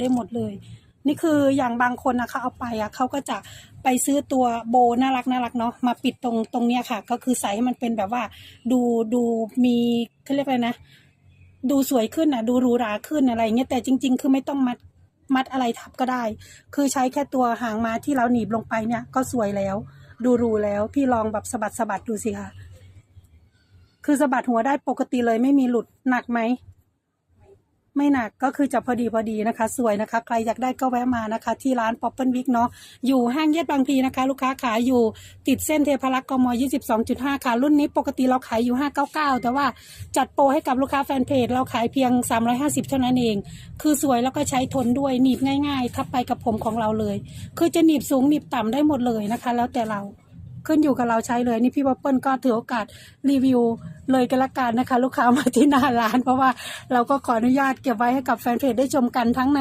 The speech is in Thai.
ได้หมดเลย นี่คืออย่างบางคนนะเขาเอาไปอะเขาก็จะไปซื้อตัวโบน่ารักน่ารักเนาะมาปิดตรงตรงเนี้ยค่ะ ก็คือใส่ให้มันเป็นแบบว่า ดูดูมีเขาเรียกอะไรนะ ดูสวยขึ้นอะ ดูหรูหราขึ้นอะไรเงี้ยแต่จริง ๆ คือไม่ต้องมัดมัดอะไรทับก็ได้ คือใช้แค่ตัวหางม้าที่เราหนีบลงไปเนี่ย ก็สวยแล้ว ดูหรูแล้วพี่ลองแบบสะบัดสะบัดดูสิค่ะคือสะบัดหัวได้ปกติเลยไม่มีหลุดหนักไหม ไม่หนักก็คือจะพอดีพอดีนะคะ สวยนะคะ ใครอยากได้ก็แวะมานะคะ ที่ร้านป๊อปเปิลวิกเนาะอยู่ห้างเย็ดบางพีนะคะ ลูกค้าขายอยู่ติดเส้นเทพารักษ์กม22.5 ค่ะ รุ่นนี้ปกติเราขายอยู่ 599 แต่ว่าจัดโปรให้กับลูกค้าแฟนเพจเราขายเพียง 350 เท่านั้นเอง คือสวยแล้วก็ใช้ทนด้วยหนีบง่าย ๆ ทับไปกับผมของเราเลย คือจะหนีบสูงหนีบต่ำได้หมดเลยนะคะ แล้วแต่เรา ขึ้นอยู่กับเราใช้เลยนี่พี่ป๊อปเปิลก็ถือโอกาสรีวิวเลยกันละกันนะคะ ลูกค้ามาที่หน้าร้าน เพราะว่าเราก็ขออนุญาตเก็บไว้ให้กับแฟนเพจได้ชมกันทั้งใน